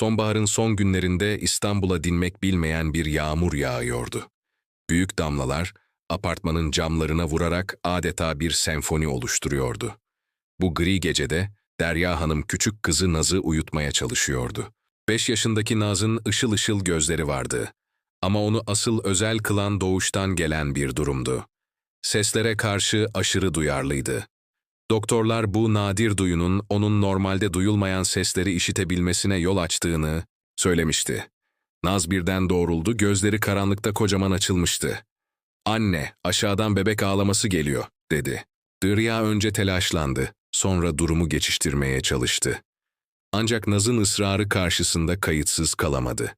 Sonbaharın son günlerinde İstanbul'a dinmek bilmeyen bir yağmur yağıyordu. Büyük damlalar apartmanın camlarına vurarak adeta bir senfoni oluşturuyordu. Bu gri gecede Derya Hanım küçük kızı Naz'ı uyutmaya çalışıyordu. Beş yaşındaki Naz'ın ışıl ışıl gözleri vardı. Ama onu asıl özel kılan doğuştan gelen bir durumdu. Seslere karşı aşırı duyarlıydı. Doktorlar bu nadir duyunun onun normalde duyulmayan sesleri işitebilmesine yol açtığını söylemişti. Naz birden doğruldu, gözleri karanlıkta kocaman açılmıştı. Anne, aşağıdan bebek ağlaması geliyor, dedi. Dırya önce telaşlandı, sonra durumu geçiştirmeye çalıştı. Ancak Naz'ın ısrarı karşısında kayıtsız kalamadı.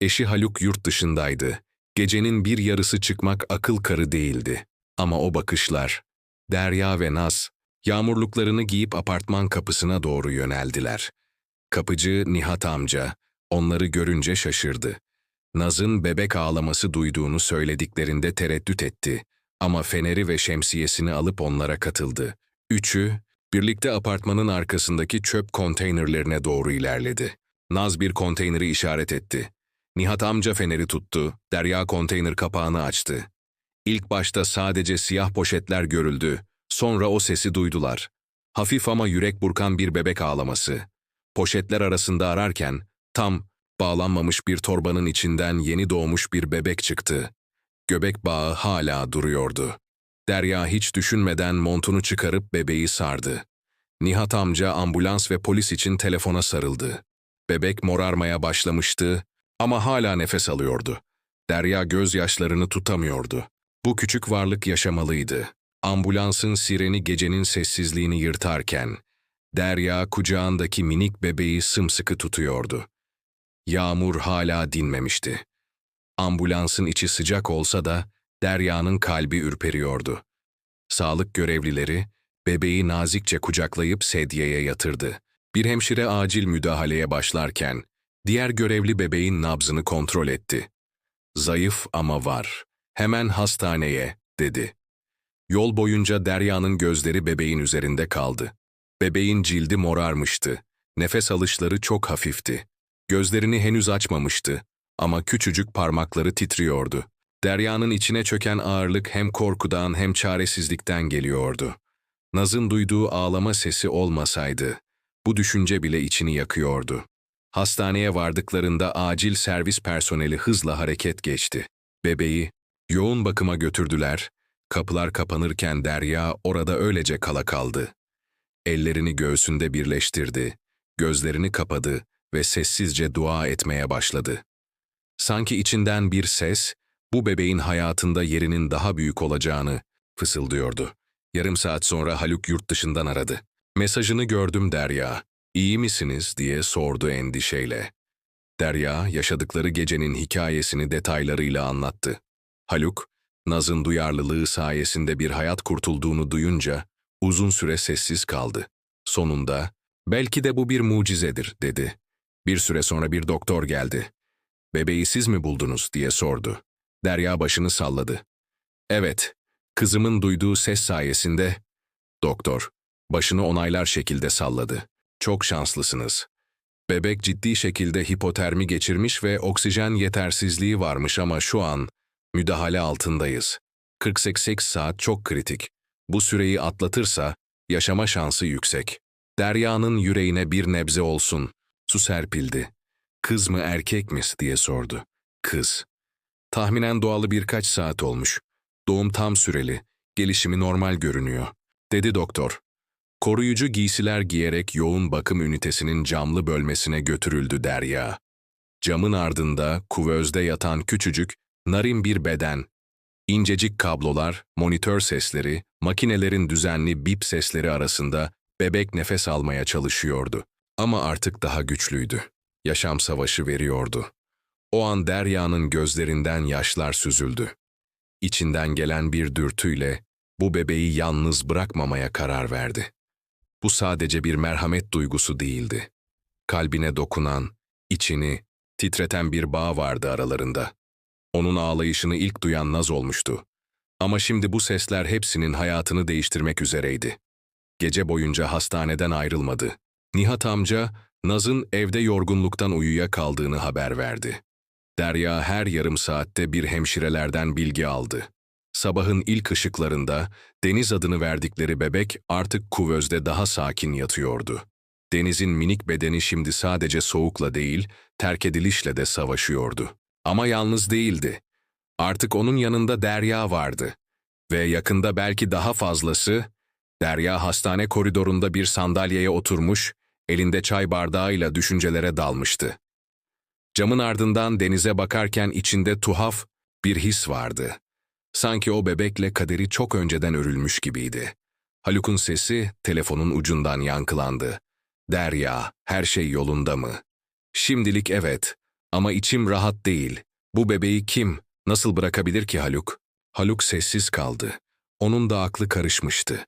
Eşi Haluk yurt dışındaydı. Gecenin bir yarısı çıkmak akıl karı değildi. Ama o bakışlar, Derya ve Naz, yağmurluklarını giyip apartman kapısına doğru yöneldiler. Kapıcı Nihat amca, onları görünce şaşırdı. Naz'ın bebek ağlaması duyduğunu söylediklerinde tereddüt etti. Ama feneri ve şemsiyesini alıp onlara katıldı. Üçü, birlikte apartmanın arkasındaki çöp konteynerlerine doğru ilerledi. Naz bir konteyneri işaret etti. Nihat amca feneri tuttu, Derya konteyner kapağını açtı. İlk başta sadece siyah poşetler görüldü, sonra o sesi duydular. Hafif ama yürek burkan bir bebek ağlaması. Poşetler arasında ararken, tam bağlanmamış bir torbanın içinden yeni doğmuş bir bebek çıktı. Göbek bağı hala duruyordu. Derya hiç düşünmeden montunu çıkarıp bebeği sardı. Nihat amca ambulans ve polis için telefona sarıldı. Bebek morarmaya başlamıştı ama hala nefes alıyordu. Derya gözyaşlarını tutamıyordu. Bu küçük varlık yaşamalıydı. Ambulansın sireni gecenin sessizliğini yırtarken, Derya kucağındaki minik bebeği sımsıkı tutuyordu. Yağmur hala dinmemişti. Ambulansın içi sıcak olsa da Derya'nın kalbi ürperiyordu. Sağlık görevlileri bebeği nazikçe kucaklayıp sedyeye yatırdı. Bir hemşire acil müdahaleye başlarken diğer görevli bebeğin nabzını kontrol etti. Zayıf ama var. Hemen hastaneye, dedi. Yol boyunca Derya'nın gözleri bebeğin üzerinde kaldı. Bebeğin cildi morarmıştı. Nefes alışları çok hafifti. Gözlerini henüz açmamıştı ama küçücük parmakları titriyordu. Derya'nın içine çöken ağırlık hem korkudan hem çaresizlikten geliyordu. Naz'ın duyduğu ağlama sesi olmasaydı, bu düşünce bile içini yakıyordu. Hastaneye vardıklarında acil servis personeli hızla hareket geçti. Bebeği yoğun bakıma götürdüler. Kapılar kapanırken Derya orada öylece kala kaldı. Ellerini göğsünde birleştirdi, gözlerini kapadı ve sessizce dua etmeye başladı. Sanki içinden bir ses, bu bebeğin hayatında yerinin daha büyük olacağını fısıldıyordu. Yarım saat sonra Haluk yurt dışından aradı. Mesajını gördüm Derya. İyi misiniz diye sordu endişeyle. Derya yaşadıkları gecenin hikayesini detaylarıyla anlattı. Haluk, Naz'ın duyarlılığı sayesinde bir hayat kurtulduğunu duyunca uzun süre sessiz kaldı. Sonunda, belki de bu bir mucizedir dedi. Bir süre sonra bir doktor geldi. Bebeği siz mi buldunuz diye sordu. Derya başını salladı. Evet, kızımın duyduğu ses sayesinde... Doktor, başını onaylar şekilde salladı. Çok şanslısınız. Bebek ciddi şekilde hipotermi geçirmiş ve oksijen yetersizliği varmış ama şu an müdahale altındayız. 48 saat çok kritik. Bu süreyi atlatırsa yaşama şansı yüksek. Derya'nın yüreğine bir nebze olsun. Su serpildi. Kız mı erkek mi diye sordu. Kız. Tahminen doğalı birkaç saat olmuş. Doğum tam süreli. Gelişimi normal görünüyor. Dedi doktor. Koruyucu giysiler giyerek yoğun bakım ünitesinin camlı bölmesine götürüldü Derya. Camın ardında kuvözde yatan küçücük, narin bir beden. İncecik kablolar, monitör sesleri, makinelerin düzenli bip sesleri arasında bebek nefes almaya çalışıyordu. Ama artık daha güçlüydü. Yaşam savaşı veriyordu. O an Derya'nın gözlerinden yaşlar süzüldü. İçinden gelen bir dürtüyle bu bebeği yalnız bırakmamaya karar verdi. Bu sadece bir merhamet duygusu değildi. Kalbine dokunan, içini titreten bir bağ vardı aralarında. Onun ağlayışını ilk duyan Naz olmuştu. Ama şimdi bu sesler hepsinin hayatını değiştirmek üzereydi. Gece boyunca hastaneden ayrılmadı. Nihat amca, Naz'ın evde yorgunluktan uyuyakaldığını haber verdi. Derya her yarım saatte bir hemşirelerden bilgi aldı. Sabahın ilk ışıklarında Deniz adını verdikleri bebek artık kuvözde daha sakin yatıyordu. Deniz'in minik bedeni şimdi sadece soğukla değil, terk edilişle de savaşıyordu. Ama yalnız değildi. Artık onun yanında Derya vardı. Ve yakında belki daha fazlası, Derya hastane koridorunda bir sandalyeye oturmuş, elinde çay bardağıyla düşüncelere dalmıştı. Camın ardından denize bakarken içinde tuhaf bir his vardı. Sanki o bebekle kaderi çok önceden örülmüş gibiydi. Haluk'un sesi telefonun ucundan yankılandı. Derya, her şey yolunda mı? Şimdilik evet ama içim rahat değil. Bu bebeği kim, nasıl bırakabilir ki Haluk? Haluk sessiz kaldı. Onun da aklı karışmıştı.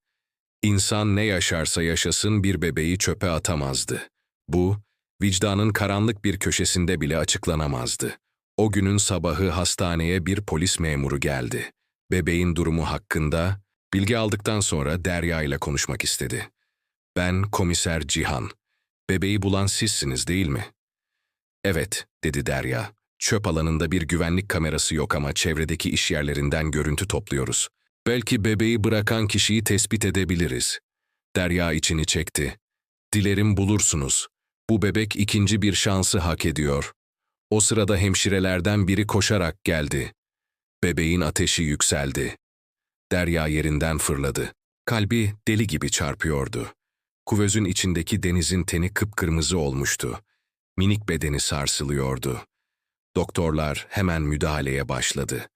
İnsan ne yaşarsa yaşasın bir bebeği çöpe atamazdı. Bu, vicdanın karanlık bir köşesinde bile açıklanamazdı. O günün sabahı hastaneye bir polis memuru geldi. Bebeğin durumu hakkında bilgi aldıktan sonra Derya ile konuşmak istedi. Ben komiser Cihan. Bebeği bulan sizsiniz değil mi? Evet, dedi Derya. Çöp alanında bir güvenlik kamerası yok ama çevredeki iş yerlerinden görüntü topluyoruz. Belki bebeği bırakan kişiyi tespit edebiliriz. Derya içini çekti. Dilerim bulursunuz. Bu bebek ikinci bir şansı hak ediyor. O sırada hemşirelerden biri koşarak geldi. Bebeğin ateşi yükseldi. Derya yerinden fırladı. Kalbi deli gibi çarpıyordu. Kuvözün içindeki denizin teni kıpkırmızı olmuştu. Minik bedeni sarsılıyordu. Doktorlar hemen müdahaleye başladı.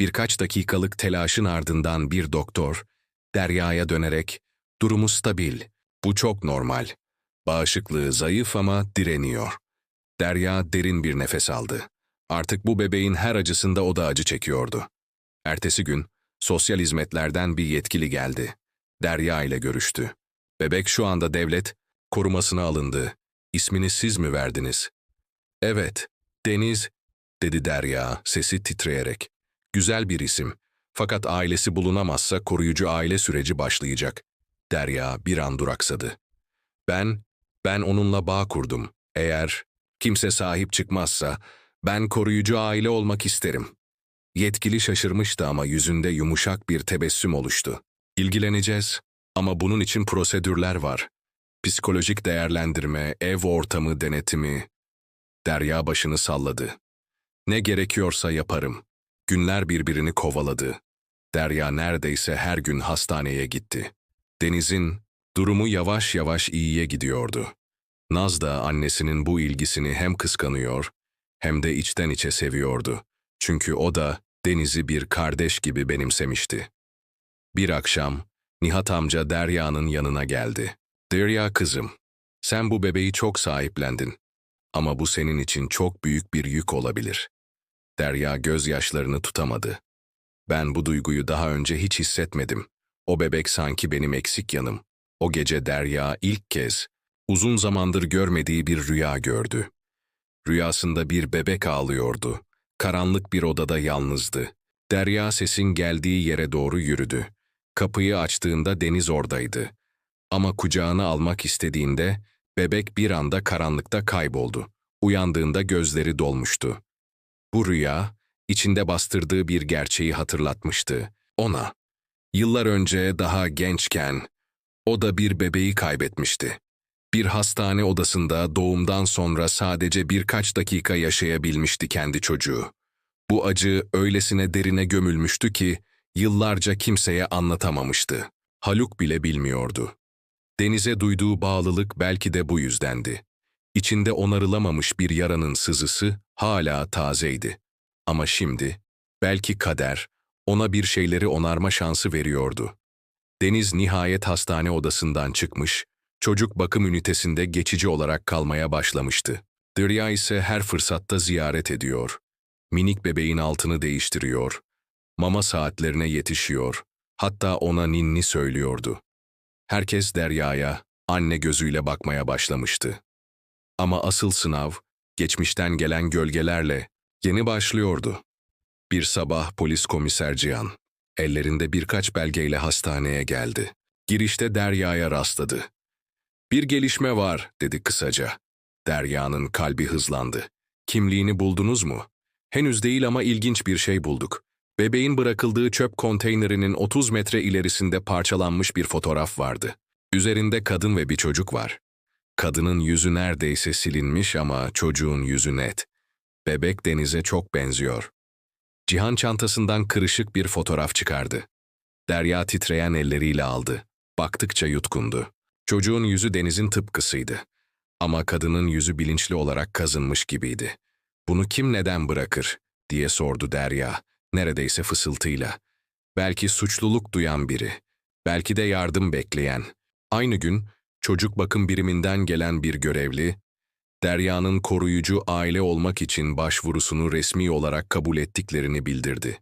Birkaç dakikalık telaşın ardından bir doktor, Derya'ya dönerek, durumu stabil, bu çok normal. Bağışıklığı zayıf ama direniyor. Derya derin bir nefes aldı. Artık bu bebeğin her acısında o da acı çekiyordu. Ertesi gün, sosyal hizmetlerden bir yetkili geldi. Derya ile görüştü. Bebek şu anda devlet korumasına alındı. İsmini siz mi verdiniz? Evet, Deniz, dedi Derya sesi titreyerek. Güzel bir isim. Fakat ailesi bulunamazsa koruyucu aile süreci başlayacak. Derya bir an duraksadı. Ben, ben onunla bağ kurdum. Eğer kimse sahip çıkmazsa ben koruyucu aile olmak isterim. Yetkili şaşırmıştı ama yüzünde yumuşak bir tebessüm oluştu. İlgileneceğiz ama bunun için prosedürler var. Psikolojik değerlendirme, ev ortamı denetimi. Derya başını salladı. Ne gerekiyorsa yaparım. Günler birbirini kovaladı. Derya neredeyse her gün hastaneye gitti. Deniz'in durumu yavaş yavaş iyiye gidiyordu. Naz da annesinin bu ilgisini hem kıskanıyor hem de içten içe seviyordu. Çünkü o da Deniz'i bir kardeş gibi benimsemişti. Bir akşam Nihat amca Derya'nın yanına geldi. Derya kızım, sen bu bebeği çok sahiplendin. Ama bu senin için çok büyük bir yük olabilir. Derya gözyaşlarını tutamadı. Ben bu duyguyu daha önce hiç hissetmedim. O bebek sanki benim eksik yanım. O gece Derya ilk kez uzun zamandır görmediği bir rüya gördü. Rüyasında bir bebek ağlıyordu. Karanlık bir odada yalnızdı. Derya sesin geldiği yere doğru yürüdü. Kapıyı açtığında Deniz oradaydı. Ama kucağına almak istediğinde bebek bir anda karanlıkta kayboldu. Uyandığında gözleri dolmuştu. Bu rüya, içinde bastırdığı bir gerçeği hatırlatmıştı. Ona, yıllar önce daha gençken, o da bir bebeği kaybetmişti. Bir hastane odasında doğumdan sonra sadece birkaç dakika yaşayabilmişti kendi çocuğu. Bu acı öylesine derine gömülmüştü ki yıllarca kimseye anlatamamıştı. Haluk bile bilmiyordu. Denize duyduğu bağlılık belki de bu yüzdendi. İçinde onarılamamış bir yaranın sızısı hala tazeydi. Ama şimdi, belki kader, ona bir şeyleri onarma şansı veriyordu. Deniz nihayet hastane odasından çıkmış, çocuk bakım ünitesinde geçici olarak kalmaya başlamıştı. Derya ise her fırsatta ziyaret ediyor. Minik bebeğin altını değiştiriyor. Mama saatlerine yetişiyor. Hatta ona ninni söylüyordu. Herkes Derya'ya, anne gözüyle bakmaya başlamıştı. Ama asıl sınav, geçmişten gelen gölgelerle yeni başlıyordu. Bir sabah polis komiser Cihan, ellerinde birkaç belgeyle hastaneye geldi. Girişte Derya'ya rastladı. Bir gelişme var, dedi kısaca. Derya'nın kalbi hızlandı. Kimliğini buldunuz mu? Henüz değil ama ilginç bir şey bulduk. Bebeğin bırakıldığı çöp konteynerinin 30 metre ilerisinde parçalanmış bir fotoğraf vardı. Üzerinde kadın ve bir çocuk var. Kadının yüzü neredeyse silinmiş ama çocuğun yüzü net. Bebek Deniz'e çok benziyor. Cihan çantasından kırışık bir fotoğraf çıkardı. Derya titreyen elleriyle aldı. Baktıkça yutkundu. Çocuğun yüzü Deniz'in tıpkısıydı. Ama kadının yüzü bilinçli olarak kazınmış gibiydi. Bunu kim neden bırakır diye sordu Derya, neredeyse fısıltıyla. Belki suçluluk duyan biri, belki de yardım bekleyen. Aynı gün çocuk bakım biriminden gelen bir görevli, Derya'nın koruyucu aile olmak için başvurusunu resmi olarak kabul ettiklerini bildirdi.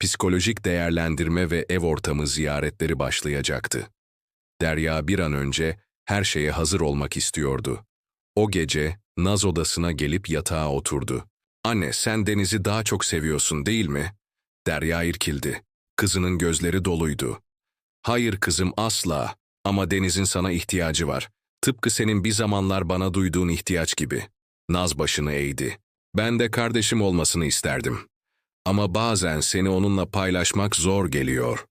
Psikolojik değerlendirme ve ev ortamı ziyaretleri başlayacaktı. Derya bir an önce her şeye hazır olmak istiyordu. O gece Naz odasına gelip yatağa oturdu. Anne sen Deniz'i daha çok seviyorsun değil mi? Derya irkildi. Kızının gözleri doluydu. Hayır kızım asla ama Deniz'in sana ihtiyacı var. Tıpkı senin bir zamanlar bana duyduğun ihtiyaç gibi. Naz başını eğdi. Ben de kardeşim olmasını isterdim. Ama bazen seni onunla paylaşmak zor geliyor.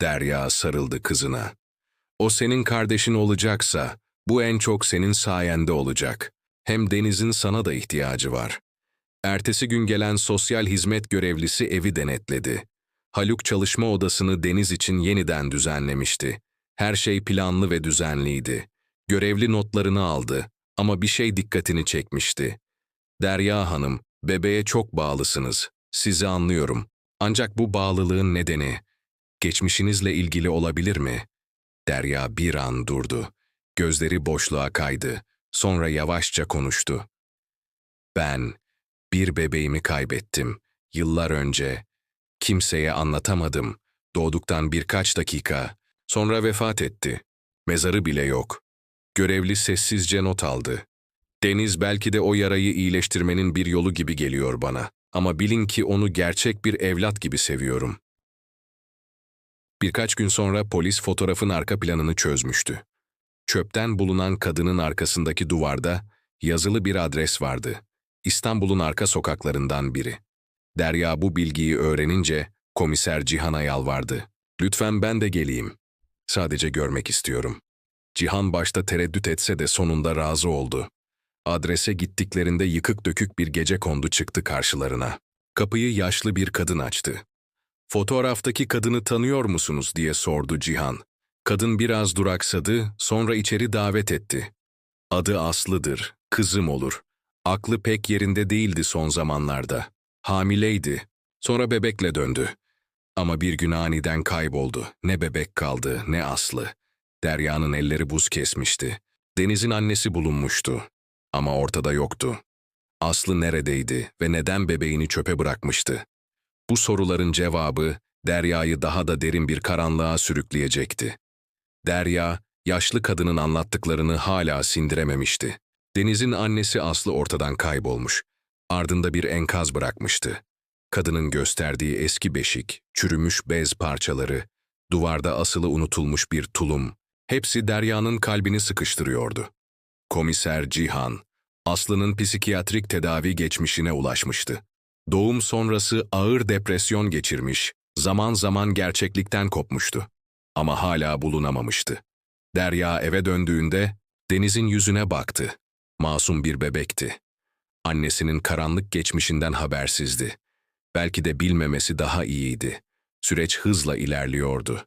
Derya sarıldı kızına. O senin kardeşin olacaksa, bu en çok senin sayende olacak. Hem Deniz'in sana da ihtiyacı var. Ertesi gün gelen sosyal hizmet görevlisi evi denetledi. Haluk çalışma odasını Deniz için yeniden düzenlemişti. Her şey planlı ve düzenliydi. Görevli notlarını aldı ama bir şey dikkatini çekmişti. Derya Hanım, bebeğe çok bağlısınız. Sizi anlıyorum. Ancak bu bağlılığın nedeni, geçmişinizle ilgili olabilir mi? Derya bir an durdu. Gözleri boşluğa kaydı. Sonra yavaşça konuştu. Ben bir bebeğimi kaybettim. Yıllar önce. Kimseye anlatamadım. Doğduktan birkaç dakika. Sonra vefat etti. Mezarı bile yok. Görevli sessizce not aldı. Deniz belki de o yarayı iyileştirmenin bir yolu gibi geliyor bana. Ama bilin ki onu gerçek bir evlat gibi seviyorum. Birkaç gün sonra polis fotoğrafın arka planını çözmüştü. Çöpten bulunan kadının arkasındaki duvarda yazılı bir adres vardı. İstanbul'un arka sokaklarından biri. Derya bu bilgiyi öğrenince komiser Cihan'a yalvardı. Lütfen ben de geleyim. Sadece görmek istiyorum. Cihan başta tereddüt etse de sonunda razı oldu. Adrese gittiklerinde yıkık dökük bir gece kondu çıktı karşılarına. Kapıyı yaşlı bir kadın açtı. Fotoğraftaki kadını tanıyor musunuz diye sordu Cihan. Kadın biraz duraksadı, sonra içeri davet etti. Adı Aslı'dır, kızım olur. Aklı pek yerinde değildi son zamanlarda. Hamileydi. Sonra bebekle döndü. Ama bir gün aniden kayboldu. Ne bebek kaldı, ne Aslı. Derya'nın elleri buz kesmişti. Deniz'in annesi bulunmuştu. Ama ortada yoktu. Aslı neredeydi ve neden bebeğini çöpe bırakmıştı? Bu soruların cevabı Derya'yı daha da derin bir karanlığa sürükleyecekti. Derya, yaşlı kadının anlattıklarını hala sindirememişti. Deniz'in annesi Aslı ortadan kaybolmuş. Ardında bir enkaz bırakmıştı. Kadının gösterdiği eski beşik, çürümüş bez parçaları, duvarda asılı unutulmuş bir tulum, hepsi Derya'nın kalbini sıkıştırıyordu. Komiser Cihan, Aslı'nın psikiyatrik tedavi geçmişine ulaşmıştı. Doğum sonrası ağır depresyon geçirmiş, zaman zaman gerçeklikten kopmuştu. Ama hala bulunamamıştı. Derya eve döndüğünde Deniz'in yüzüne baktı. Masum bir bebekti. Annesinin karanlık geçmişinden habersizdi. Belki de bilmemesi daha iyiydi. Süreç hızla ilerliyordu.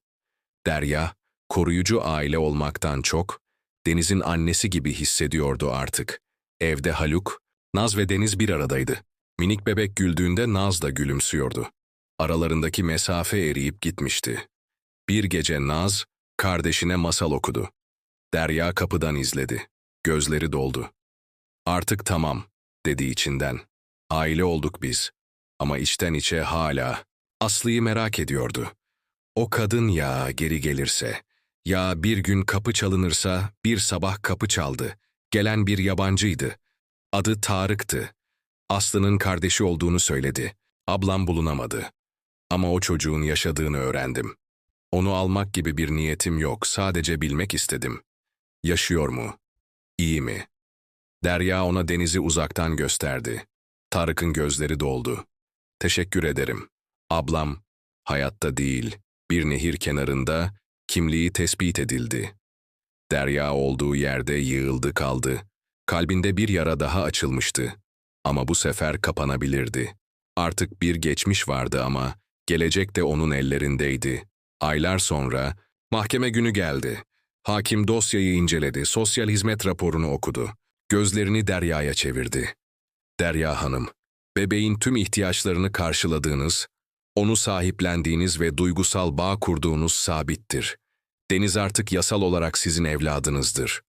Derya, koruyucu aile olmaktan çok, Deniz'in annesi gibi hissediyordu artık. Evde Haluk, Naz ve Deniz bir aradaydı. Minik bebek güldüğünde Naz da gülümsüyordu. Aralarındaki mesafe eriyip gitmişti. Bir gece Naz, kardeşine masal okudu. Derya kapıdan izledi. Gözleri doldu. Artık tamam, dedi içinden. Aile olduk biz. Ama içten içe hala. Aslı'yı merak ediyordu. O kadın ya geri gelirse, ya bir gün kapı çalınırsa bir sabah kapı çaldı. Gelen bir yabancıydı. Adı Tarık'tı. Aslı'nın kardeşi olduğunu söyledi. Ablam bulunamadı. Ama o çocuğun yaşadığını öğrendim. Onu almak gibi bir niyetim yok, sadece bilmek istedim. Yaşıyor mu? İyi mi? Derya ona denizi uzaktan gösterdi. Tarık'ın gözleri doldu. Teşekkür ederim. Ablam, hayatta değil, bir nehir kenarında kimliği tespit edildi. Derya olduğu yerde yığıldı kaldı. Kalbinde bir yara daha açılmıştı. Ama bu sefer kapanabilirdi. Artık bir geçmiş vardı ama gelecek de onun ellerindeydi. Aylar sonra mahkeme günü geldi. Hakim dosyayı inceledi, sosyal hizmet raporunu okudu. Gözlerini Derya'ya çevirdi. Derya Hanım, bebeğin tüm ihtiyaçlarını karşıladığınız, onu sahiplendiğiniz ve duygusal bağ kurduğunuz sabittir. Deniz artık yasal olarak sizin evladınızdır.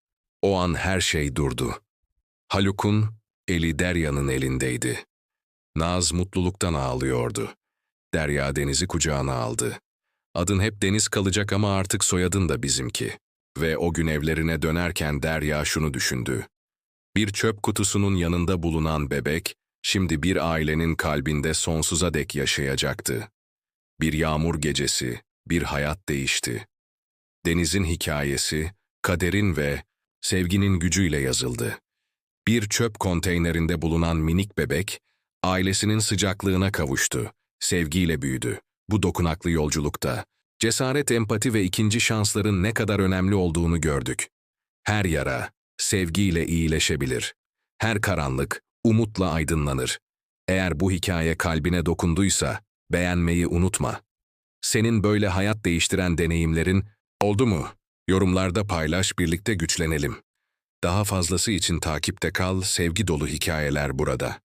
O an her şey durdu. Haluk'un eli Derya'nın elindeydi. Naz mutluluktan ağlıyordu. Derya Deniz'i kucağına aldı. Adın hep Deniz kalacak ama artık soyadın da bizimki. Ve o gün evlerine dönerken Derya şunu düşündü. Bir çöp kutusunun yanında bulunan bebek, şimdi bir ailenin kalbinde sonsuza dek yaşayacaktı. Bir yağmur gecesi, bir hayat değişti. Deniz'in hikayesi, kaderin ve sevginin gücüyle yazıldı. Bir çöp konteynerinde bulunan minik bebek, ailesinin sıcaklığına kavuştu, sevgiyle büyüdü. Bu dokunaklı yolculukta, cesaret, empati ve ikinci şansların ne kadar önemli olduğunu gördük. Her yara, sevgiyle iyileşebilir. Her karanlık, umutla aydınlanır. Eğer bu hikaye kalbine dokunduysa, beğenmeyi unutma. Senin böyle hayat değiştiren deneyimlerin oldu mu? Yorumlarda paylaş, birlikte güçlenelim. Daha fazlası için takipte kal, sevgi dolu hikayeler burada.